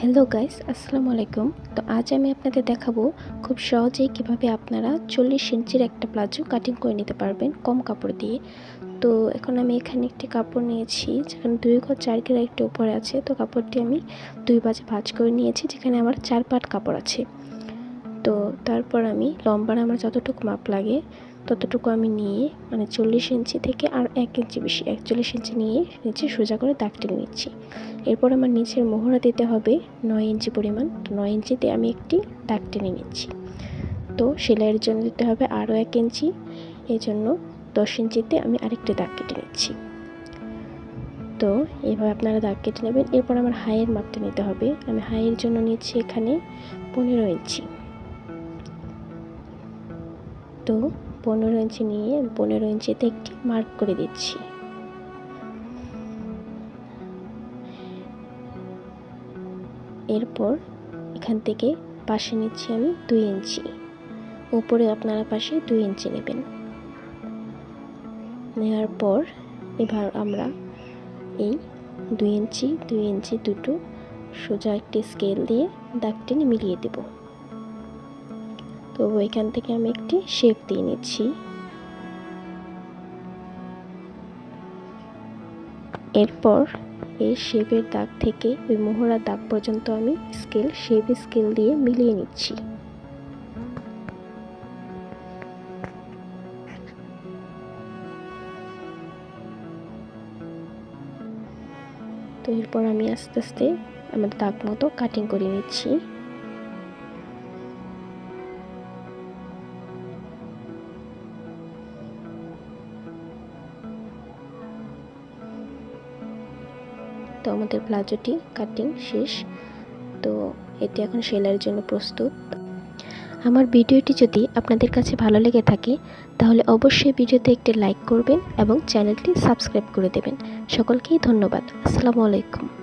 Hello guys আসসালামু আলাইকুম তো আজ আমি আপনাদের দেখাবো খুব সহজেই কীভাবে আপনারা চল্লিশ ইঞ্চির একটা প্লাজো কাটিং করে নিতে পারবেন কম কাপড় দিয়ে। তো এখন আমি এখানে একটি কাপড় নিয়েছি, যেখানে দুই ঘর চার ঘেরা একটু উপরে আছে। তো কাপড়টি আমি দুই বাজে ভাজ করে নিয়েছি, যেখানে আমার চার পাট কাপড় আছে। তো তারপর আমি লম্বার আমার যতটুকু মাপ লাগে, ততটুকু আমি নিয়ে মানে চল্লিশ ইঞ্চি থেকে আর এক ইঞ্চি বেশি একচল্লিশ ইঞ্চি নিয়ে নিচে সোজা করে দাগ টেনে নিচ্ছি। এরপর আমার নিচের মোহরা দিতে হবে নয় ইঞ্চি পরিমাণ, তো নয় ইঞ্চিতে আমি একটি দাগ টেনে নিচ্ছি। তো সেলাইয়ের জন্য দিতে হবে আরও এক ইঞ্চি এই জন্য দশ ইঞ্চিতে আমি আরেকটি দাগ কেটে নিচ্ছি। তো এভাবে আপনারা দাগ কেটে নেবেন। এরপর আমার হাইয়ের মাপটা নিতে হবে। আমি হাইয়ের জন্য নিচ্ছি এখানে পনেরো ইঞ্চি। তো পনেরো ইঞ্চি নিয়ে পনেরো ইঞ্চিতে একটি মার্ক করে দিচ্ছি। এরপর এখান থেকে পাশে নিচ্ছি আমি দুই ইঞ্চি। উপরে আপনারা পাশে দুই ইঞ্চি নেবেন। নেওয়ার পর এবার আমরা এই দুই ইঞ্চি দুই ইঞ্চি দুটো সোজা একটি স্কেল দিয়ে দাগ টেনে মিলিয়ে দেব। তো এখান থেকে আমি একটি শেপ দিয়ে নিচ্ছি। এরপর এই শেপের দাগ থেকে ওই মোহরার দাগ পর্যন্ত আমি স্কেল শেপ স্কেল দিয়ে মিলিয়ে নিচ্ছি। তো এরপর আমি আস্তে আস্তে আমার দাগ মতো কাটিং করে নিচ্ছি। তো আমাদের প্লাজোটি কাটিং শেষ। তো এটি এখন সেলাইয়ের জন্য প্রস্তুত। আমার ভিডিওটি যদি আপনাদের কাছে ভালো লেগে থাকে, তাহলে অবশ্যই ভিডিওতে একটি লাইক করবেন এবং চ্যানেলটি সাবস্ক্রাইব করে দেবেন। সকলকেই ধন্যবাদ। আসসালামু আলাইকুম।